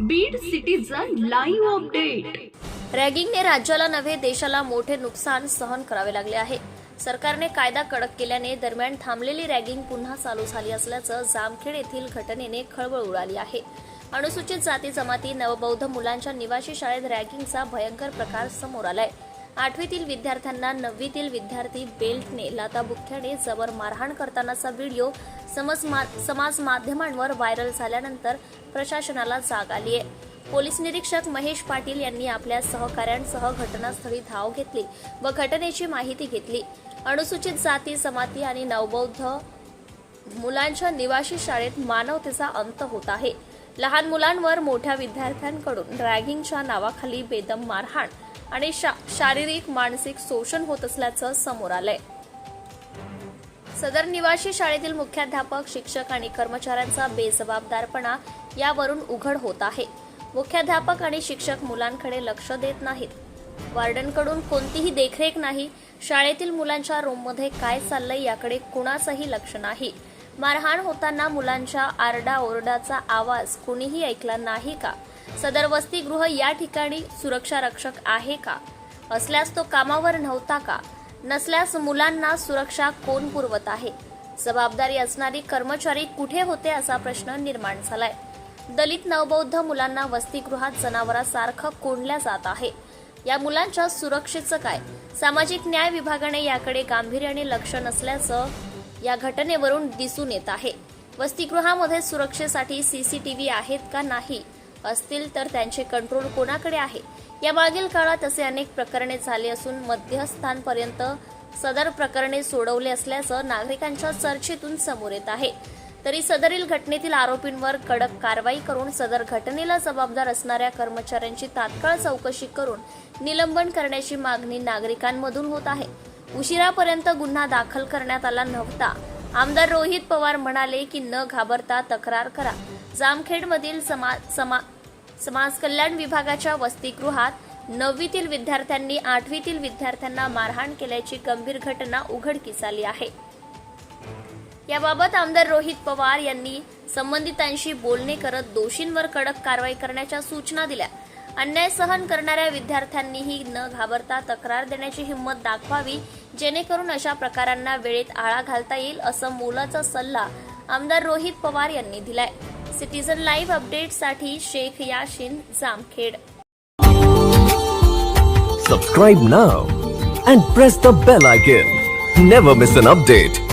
Beed citizen live update रॅगिंगने राज्याला नव्हे देशाला मोठे नुकसान सहन करावे लागले आहे. सरकारने कायदा कडक केल्याने दरम्यान थांबलेली रॅगिंग पुन्हा चालू झाली असल्याचं जामखेड येथील घटनेने खळबळ उडाली आहे. अनुसूचित जाती जमाती नवबौद्ध मुलांच्या निवासी शाळेत रॅगिंगचा भयंकर प्रकार समोर आलाय. आठवीतील विद्यार्थ्यांना नववीतील विद्यार्थी बेल्टने लाताबुक्क्याने जबर मारहाण करतानाचा व्हिडिओ मा- समाज माध्यमांवर व्हायरल झाल्यानंतर प्रशासनाला जाग आली आहे. पोलीस निरीक्षक महेश पाटील यांनी आपल्या सहकाऱ्यांसह घटनास्थळी धाव घेतली व घटनेची माहिती घेतली. अनुसूचित जाती जमाती आणि नवबौद्ध मुलांच्या निवासी शाळेत मानवतेचा अंत होत आहे. लहान मुलांवर मोठ्या विद्यार्थ्यांकडून रॅगिंगच्या नावाखाली बेदम मारहाण आणि शा- शारीरिक मानसिक शोषण होत असल्याचं समोर आलंय. सदर निवासी शाळेतील मुख्याध्यापक शिक्षक आणि कर्मचाऱ्यांचा बेजबाबदारपणा यावरून उघड होत आहे. मुख्याध्यापक आणि शिक्षक मुलांकडे लक्ष देत नाहीत. वार्डनकडून कोणतीही देखरेख नाही. शाळेतील मुलांच्या रूममध्ये काय चाललंय याकडे कुणाचंही लक्ष नाही. मारहाण होताना मुलांच्या आरडाओरडाचा आवाज कुणीही ऐकला नाही का? सदर वसतिगृह या ठिकाणी सुरक्षा रक्षक आहे का? असल्यास तो कामावर नव्हता का? नसल्यास मुलांना सुरक्षा कोण पुरवत आहे? जबाबदारी असणारी कर्मचारी कुठे होते असा प्रश्न निर्माण झालाय. दलित नवबौद्ध मुलांना वसतिगृहात जनावरासारखं कोंडल्या जात आहे. या मुलांच्या सुरक्षेचं काय? सामाजिक न्याय विभागाने याकडे गांभीर्याने लक्ष नसल्याचं या घटनेवरून दिसून येत आहे. वसतिगृहामध्ये सुरक्षेसाठी सीसीटीव्ही आहेत का नाही असतील तर त्यांचे कंट्रोल कोणाकडे आहे? या मागील काळात असे अनेक प्रकरणे झाले असून मध्यस्थांपर्यंत सदर प्रकरणे सोडवले असल्याचं नागरिकांच्या चर्चेतून समोर येत आहे. तरी सदरील घटनेतील आरोपींवर कडक कारवाई करून सदर घटनेला जबाबदार असणाऱ्या कर्मचाऱ्यांची तात्काळ चौकशी करून निलंबन करण्याची मागणी नागरिकांमधून होत आहे. उशिरापर्यंत गुन्हा दाखल करण्यात आला नव्हता. आमदार रोहित पवार म्हणाले की न घाबरता तक्रार करा. जामखेडमधील समा समा समाज कल्याण विभागाच्या वसतिगृहात नववीतील विद्यार्थ्यांनी आठवीतील विद्यार्थ्यांना मारहाण केल्याची गंभीर घटना उघडकीस आली आहे. याबाबत आमदार रोहित पवार यांनी संबंधितांशी बोलणे करत दोषींवर कडक कारवाई करण्याच्या सूचना दिल्या. अन्याय सहन करणाऱ्या विद्यार्थ्यांनीही न घाबरता तक्रार देण्याची हिंमत दाखवावी जेणेकरून अशा प्रकारांना वेळेत आळा घालता येईल असं मोलाचा सल्ला आमदार रोहित पवार यांनी दिलाय. सिटीझन लाईव्ह अपडेटसाठी Shaikh Yasin Jamkhed. Subscribe now and press the bell icon never miss an update